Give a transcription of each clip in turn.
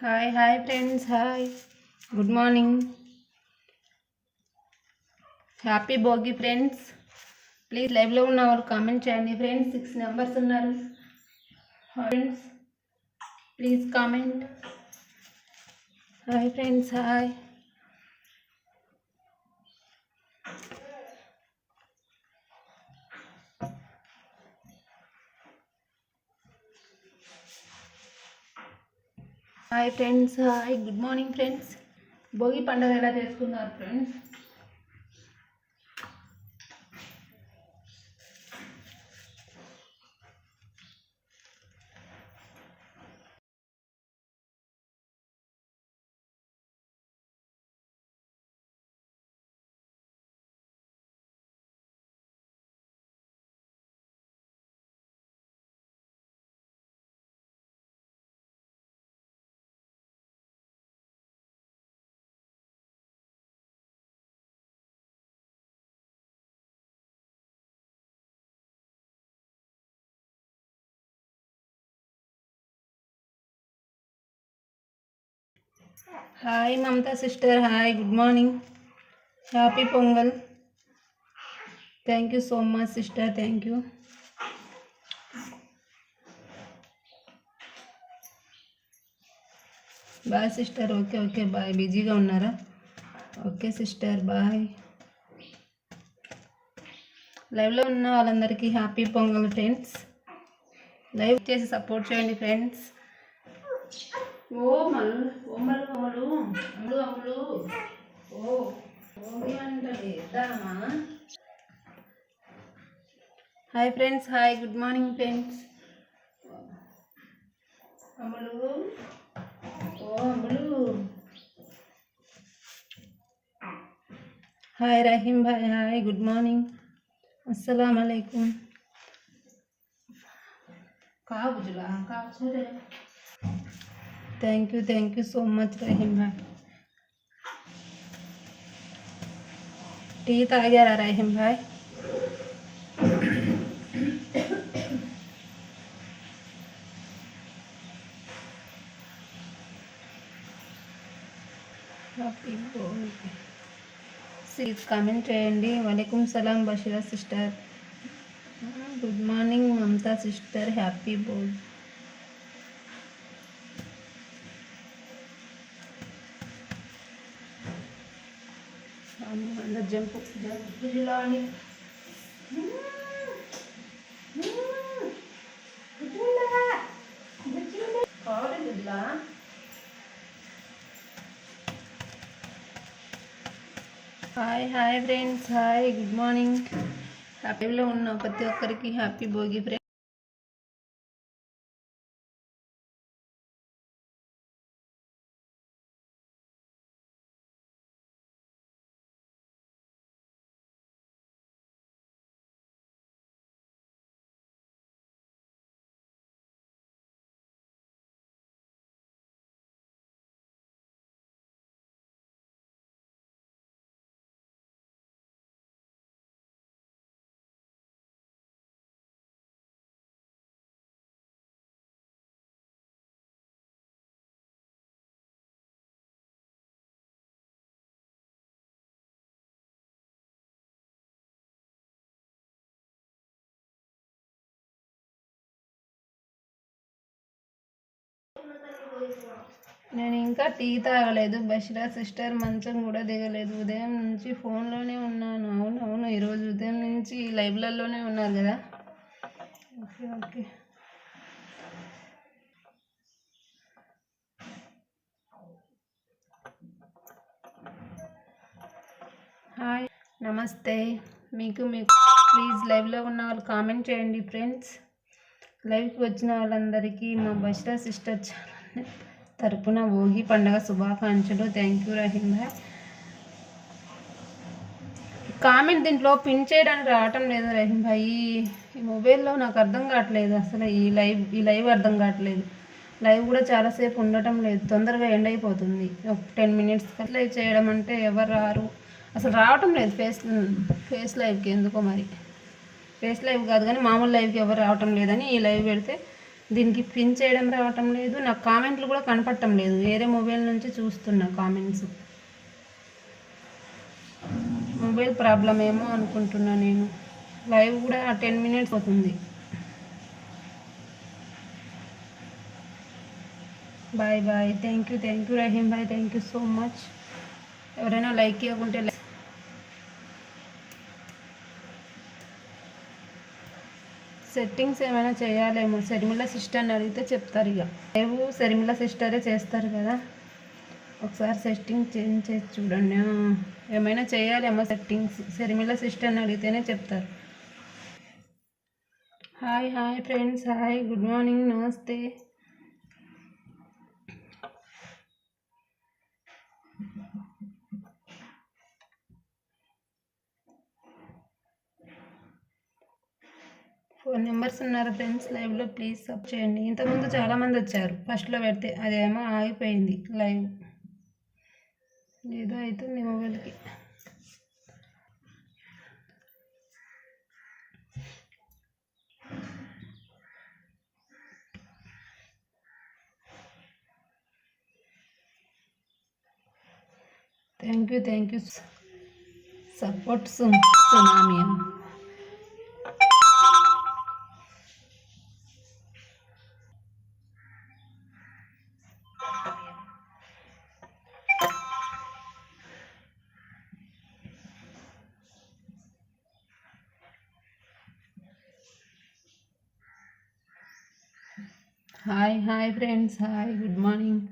Hi hi friends hi. Good morning. Happy Bhogi friends. Please లైవ్లో ఉన్న వాళ్ళు comment చేయండి ఫ్రెండ్స్. సిక్స్ నెంబర్స్ ఉన్నారు. Friends. Please comment. Hi friends hi. Hi friends hi good morning friends Bhogi పండుగ ఎలా చేసుకున్నారు friends hi Mamata sister hi good morning happy Pongal thank you so much sister thank you bye sister okay okay bye బిజీగా ఉన్నారా? Okay sister bye లైవ్లో ఉన్న వాళ్ళందరికీ happy Pongal friends live చేసి support చేయండి ఫ్రెండ్స్ ఓమలు ఓమలు ఓమలు అమ్ములు అమ్ములు ఓ ఓమి అంటది. ఇద్దామా? Hi friends hi good morning friends. అమ్ములు ఓ అమ్ములు హాయ్ రహీం భాయ్ హాయ్ గుడ్ మార్నింగ్. అస్సలం అయికం కావు జులా కావు thank you thank you so much Rahim भाई టీ తాగారా రహీం భాయ్ ప్లీజ్ కామెంట్ చేయండి వలైకుం సలాం Bashira sister good morning Mamata sister happy బోల్ జంపు జంపు జిల్లాని జిల్లా hi hi friends hi good morning హ్యాపీలో ఉన్న ప్రతి ఒక్కరికి హ్యాపీ భోగి ఫ్రెండ్స్ నేను ఇంకా టీ తాగలేదు. బషిరా సిస్టర్ మంచం కూడా దిగలేదు. ఉదయం నుంచి ఫోన్లోనే ఉన్నాను. అవును అవును. ఈరోజు ఉదయం నుంచి లైవ్లలోనే ఉన్నారు కదా? Okay okay. హాయ్. నమస్తే. మీకు మీకు ప్లీజ్ లైవ్లో ఉన్న వాళ్ళు కామెంట్ చేయండి ఫ్రెండ్స్. లైవ్కి వచ్చిన వాళ్ళందరికీ మా బషిరా సిస్టర్ చాలా తరపున భోగి పండగ శుభాకాంక్షలు. థ్యాంక్ యూ రహీం భాయ్. కామెంట్ దీంట్లో పిన్ చేయడానికి రావటం లేదు రహీం భాయ్. ఈ మొబైల్లో నాకు అర్థం కావట్లేదు అసలు ఈ లైవ్ ఈ లైవ్ అర్థం కావట్లేదు. లైవ్ కూడా చాలాసేపు ఉండటం లేదు. తొందరగా ఎండ్ అయిపోతుంది. ఒక టెన్ మినిట్స్ లైవ్ చేయడం అంటే ఎవరు రారు. అసలు రావటం లేదు ఫేస్ ఫేస్ లైవ్కి ఎందుకో మరి. ఫేస్ లైవ్ కాదు కానీ మామూలు లైవ్కి ఎవరు రావటం లేదని ఈ లైవ్ పెడితే దీనికి పిన్ చేయడం రావటం లేదు. నాకు కామెంట్లు కూడా కనపడటం లేదు. వేరే మొబైల్ నుంచి చూస్తున్నా కామెంట్స్ మొబైల్ ప్రాబ్లం ఏమో అనుకుంటున్నా నేను. లైవ్ కూడా టెన్ మినిట్స్ అవుతుంది. Bye bye thank you thank you Rahim bye thank you so much ఎవరైనా లైక్ ఇవ్వకుంటే లైక్ సెట్టింగ్స్ ఏమైనా చేయాలేమో. శర్మిల సిస్టర్ని అడిగితే చెప్తారు ఇక. లేవు శర్మిల సిస్టరే చేస్తారు కదా. ఒకసారి సెట్టింగ్ చేంజ్ చేసి చూడండి. ఏమైనా చేయాలేమో సెట్టింగ్స్ శర్మిల సిస్టర్ని అడిగితేనే చెప్తారు. Hi hi friends hi good morning నమస్తే ఫోర్ నెంబర్స్ ఉన్నారు ఫ్రెండ్స్ లైవ్లో ప్లీజ్ సబ్ చేయండి. ఇంతకుముందు చాలామంది వచ్చారు. ఫస్ట్లో పెడితే అదేమో ఆగిపోయింది లైవ్. ఏదో అవుతుంది మొబైల్కి thank you thank you support tsunami hi hi friends hi good morning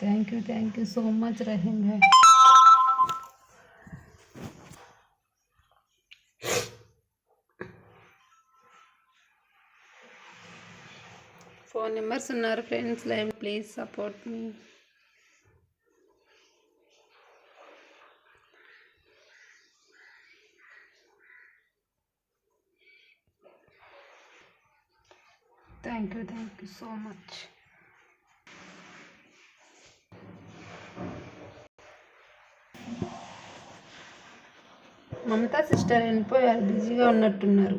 thank you thank you so much Rahim Bhai phone numbers ఉన్నారు friends live please support me thank you so much Mamata sister వెళ్ళిపోయారు బిజీగా ఉన్నట్టున్నారు.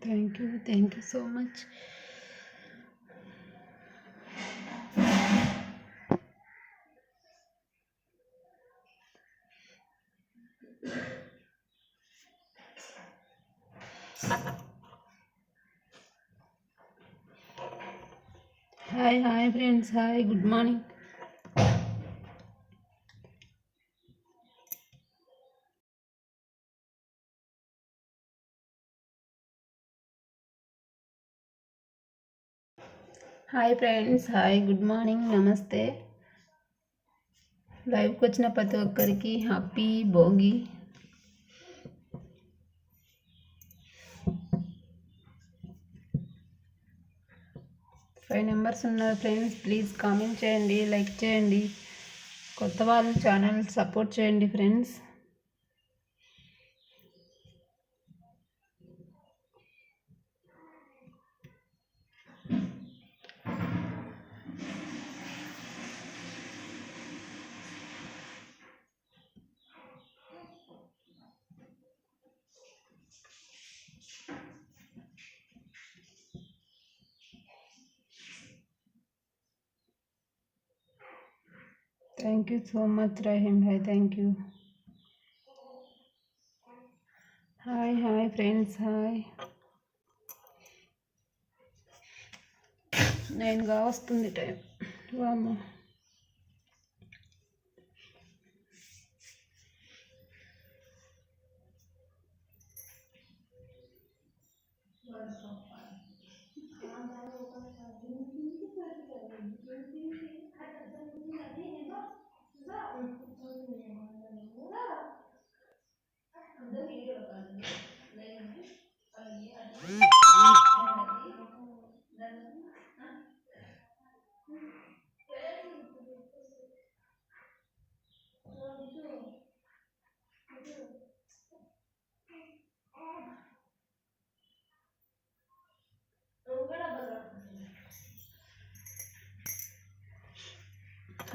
Thank you thank you so much hi hi friends hi good morning hi friends hi good morning నమస్తే లైవ్కి వచ్చిన ప్రతి ఒక్కరికి happy Bhogi five numbers ఉన్నారు friends please comment చేయండి లైక్ చేయండి. కొత్త వాళ్ళు ఛానల్ సపోర్ట్ చేయండి friends. Thank you so much Rahim Bhai thank you hi hi friends hi నైన్గా వస్తుంది టైం వామ్మో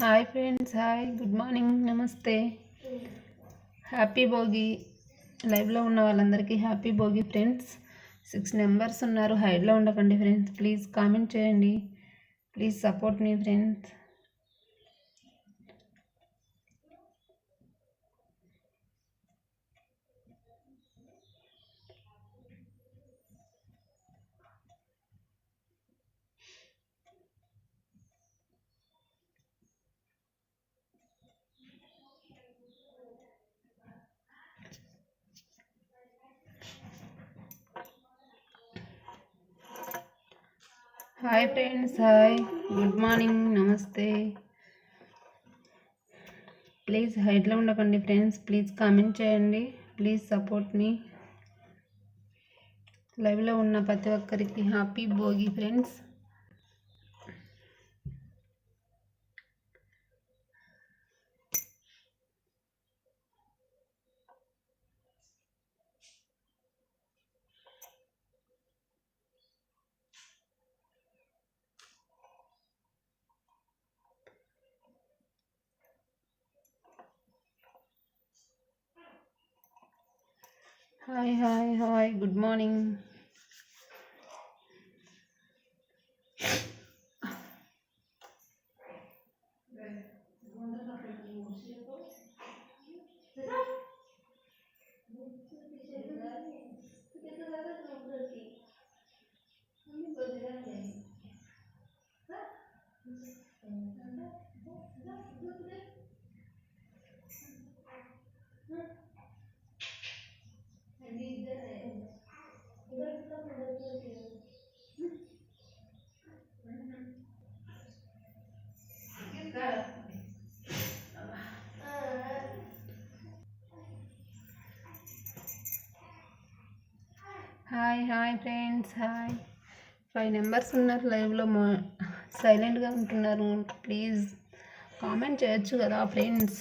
hi friends hi good morning నమస్తే. హ్యాపీ భోగి లైవ్లో ఉన్న వాళ్ళందరికీ happy Bhogi friends six numbers ఉన్నారు హైడ్లో ఉండకండి ఫ్రెండ్స్ ప్లీజ్ కామెంట్ చేయండి. Please support me friends hi friends hi good morning నమస్తే ప్లీజ్ హైట్లో ఉండకండి ఫ్రెండ్స్ ప్లీజ్ కామెంట్ చేయండి. ప్లీజ్ సపోర్ట్ మీ లైవ్లో ఉన్న ప్రతి ఒక్కరికి happy Bhogi friends hi hi hi good morning hi hi friends hi. Five numbers ఉన్నారు లైవ్లో మా సైలెంట్గా ఉంటున్నారు. ప్లీజ్ కామెంట్ చేయొచ్చు కదా friends.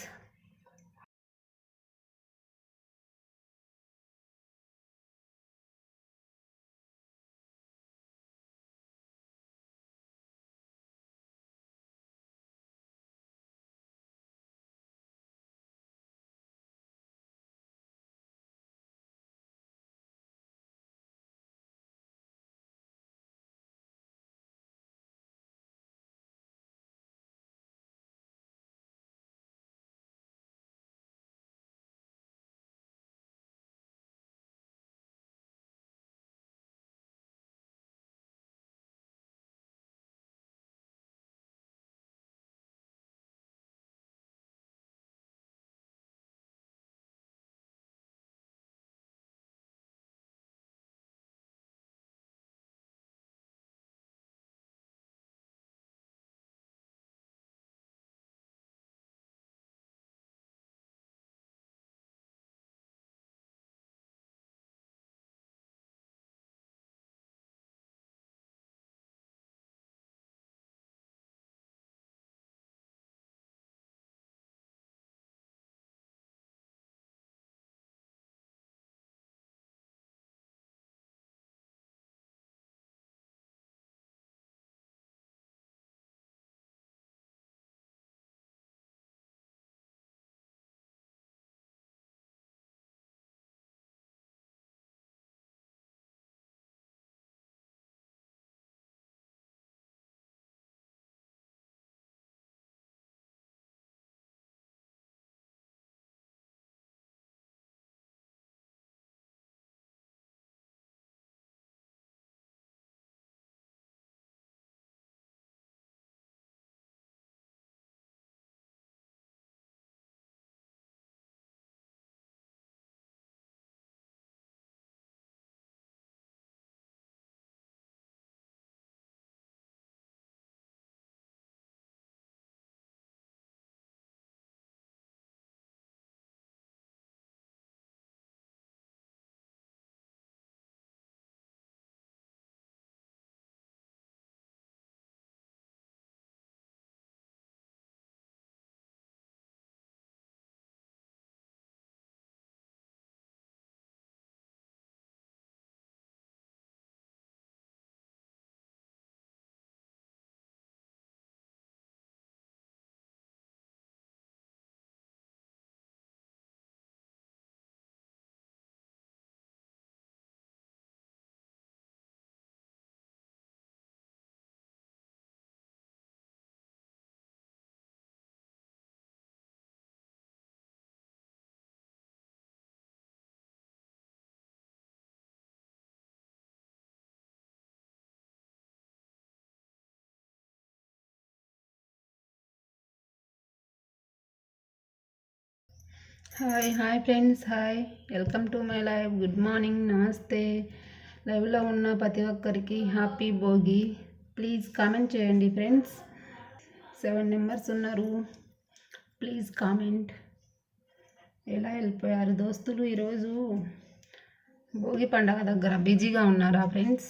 Hi hi friends hi welcome to my live good morning నమస్తే లైవ్లో ఉన్న ప్రతి ఒక్కరికి హ్యాపీ భోగి ప్లీజ్ కామెంట్ చేయండి ఫ్రెండ్స్ సెవెన్ మెంబర్స్ ఉన్నారు. ప్లీజ్ కామెంట్ ఎలా వెళ్ళిపోయారు? దోస్తులు ఈరోజు భోగి పండగ దగ్గర బిజీగా ఉన్నారా friends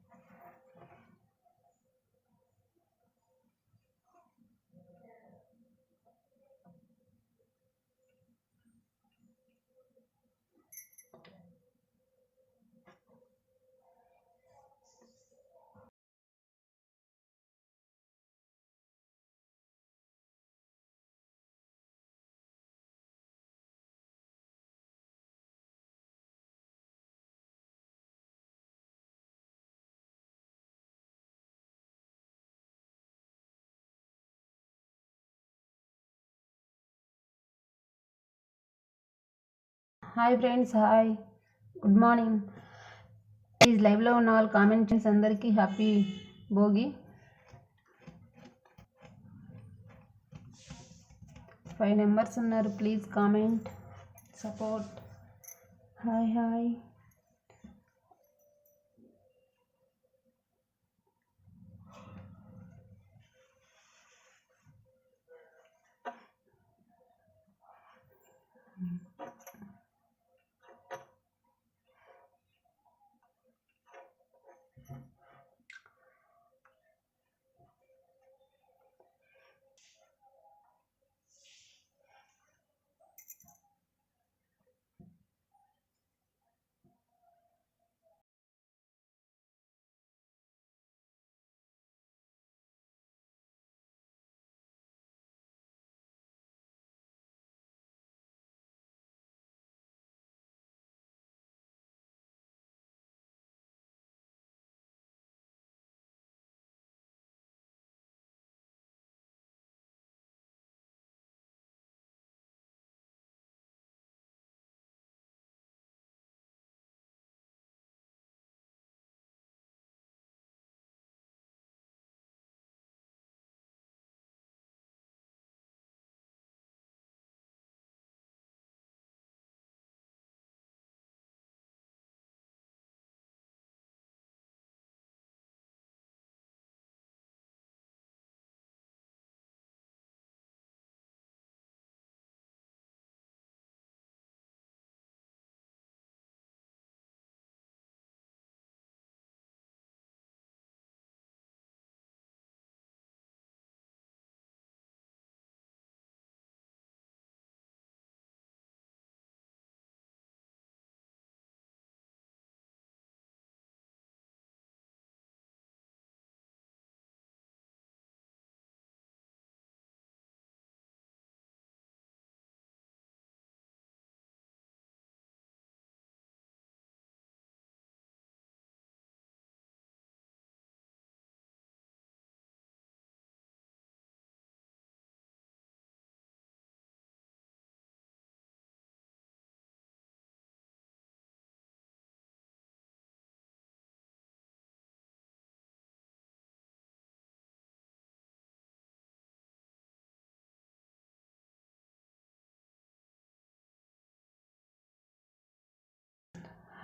hi friends hi good morning please లైవ్లో ఉన్న వాళ్ళు కామెంట్ చేసి అందరికీ హ్యాపీ భోగి ఫైవ్ నెంబర్స్ ఉన్నారు please comment support hi hi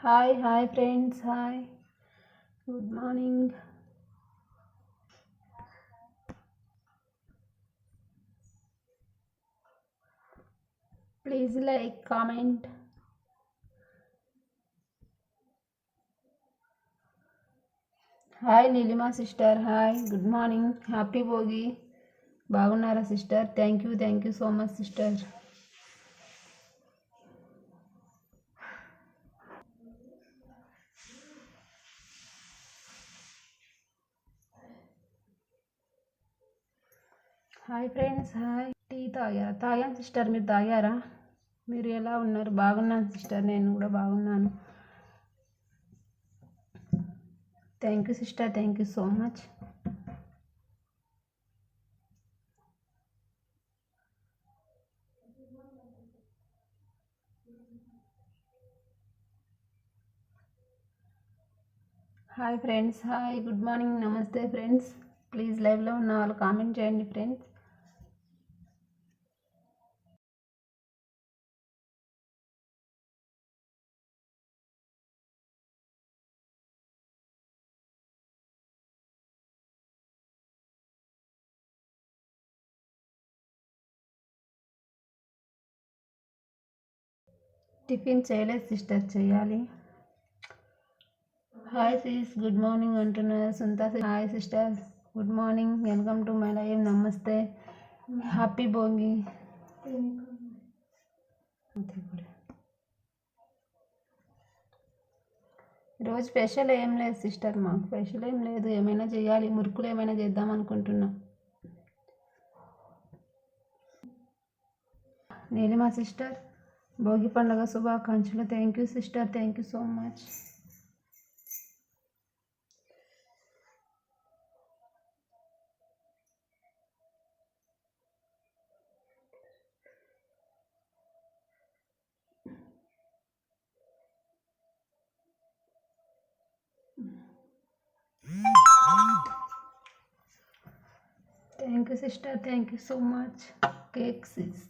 hi hi friends hi good morning please like comment hi Neelima sister hi good morning happy Bhogi బాగున్నారా sister thank you thank you so much sister hi friends hi. Tea తాగారా తాగాను sister మీరు తాగారా? మీరు ఎలా ఉన్నారు? బాగున్నాను sister నేను కూడా బాగున్నాను. Thank you sister thank you so much hi friends hi good morning నమస్తే ఫ్రెండ్స్ ప్లీజ్ లైవ్లో ఉన్న వాళ్ళు కామెంట్ చేయండి ఫ్రెండ్స్ టిఫిన్ చేయలేదు సిస్టర్ చేయాలి. హాయ్ సిస్ గుడ్ మార్నింగ్ అంటున్నారు సుంతా hi sister good morning welcome to my live నమస్తే హ్యాపీ భోగి ఈరోజు స్పెషల్ ఏం లేదు సిస్టర్ మాకు స్పెషల్ ఏం లేదు. ఏమైనా చేయాలి మురుకులు ఏమైనా చేద్దాం అనుకుంటున్నా. నీలిమా సిస్టర్. భోగి పండుగ శుభాకాంక్షలు. Thank you sister thank you so much thank you sister thank you so much cake sis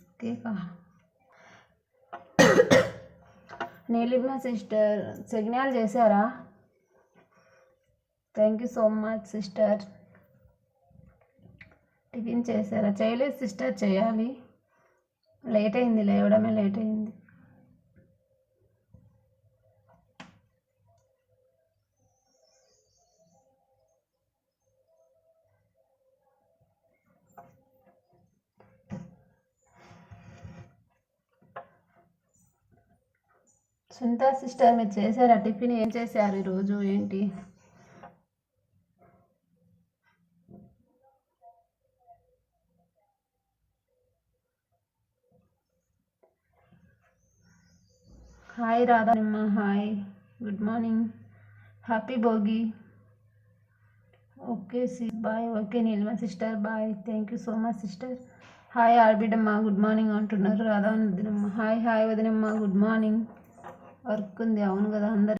Neelima sister signal చేశారా? Thank you so much sister tiffin చేశారా? చేయలేదు సిస్టర్ చేయాలి. లేట్ అయింది లేవడమే లేట్ అయింది. సునీత సిస్టర్ మీరు చేశారా? టిఫిన్ ఏం చేశారు ఈరోజు? ఏంటి? Hi రాధానిమ్మ hi. Good morning. Happy Bhogi. Okay see bye. Okay Neelima sister bye. Thank you so much sister. Hi ఆర్బిడమ్మ good morning అంటున్నారు రాధా వదినమ్మ హాయ్ హాయ్ వదినమ్మ గుడ్ మార్నింగ్. వర్క్ ఉంది. అవును కదా అందరు